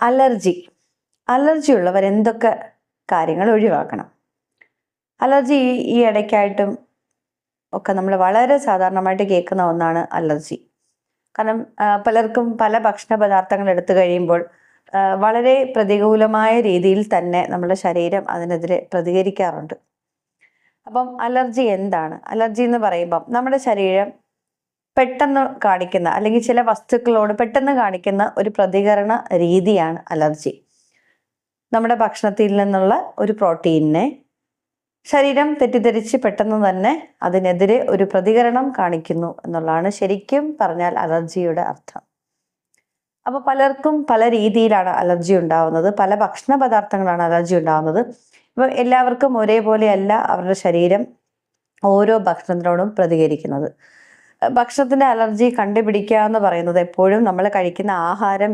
Allergy. Allergy ഉള്ളവർ എന്തൊക്കെ കാര്യങ്ങൾ ഒഴിവാക്കണം? അലർജി ഈ- ഇടയ്ക്കായിട്ടും ഒക്കെ നമ്മൾ വളരെ സാധാരണമായിട്ട് കേൾക്കുന്ന ഒന്നാണ് അലർജി. കാരണം പലർക്കും പല ഭക്ഷണ പദാർത്ഥങ്ങൾ എടുത്തു കഴിയുമ്പോൾ വളരെ പ്രതികൂലമായ രീതിയിൽ തന്നെ നമ്മുടെ ശരീരം അതിനെതിരെ പ്രതികരിക്കാറുണ്ട്. അപ്പം അലർജി എന്താണ്? അലർജി എന്ന് പറയുമ്പം നമ്മുടെ ശരീരം പെട്ടെന്ന് കാണിക്കുന്ന അല്ലെങ്കിൽ ചില വസ്തുക്കളോട് പെട്ടെന്ന് കാണിക്കുന്ന ഒരു പ്രതികരണ രീതിയാണ് അലർജി. നമ്മുടെ ഭക്ഷണത്തിൽ നിന്നുള്ള ഒരു പ്രോട്ടീനിനെ ശരീരം തെറ്റിദ്ധരിച്ച് പെട്ടെന്ന് തന്നെ അതിനെതിരെ ഒരു പ്രതികരണം കാണിക്കുന്നു എന്നുള്ളതാണ് ശരിക്കും പറഞ്ഞാൽ അലർജിയുടെ അർത്ഥം. അപ്പോൾ പലർക്കും പല രീതിയിലാണ് അലർജി ഉണ്ടാവുന്നത്. പല ഭക്ഷണ പദാർത്ഥങ്ങളാണ് അലർജി ഉണ്ടാവുന്നത്. അപ്പോൾ എല്ലാവർക്കും ഒരേപോലെയല്ല അവരുടെ ശരീരം ഓരോ ഭക്ഷണത്തിനോടും പ്രതികരിക്കുന്നത്. ഭക്ഷണത്തിന്റെ അലർജി കണ്ടുപിടിക്കുക എന്ന് പറയുന്നത് എപ്പോഴും നമ്മൾ കഴിക്കുന്ന ആഹാരം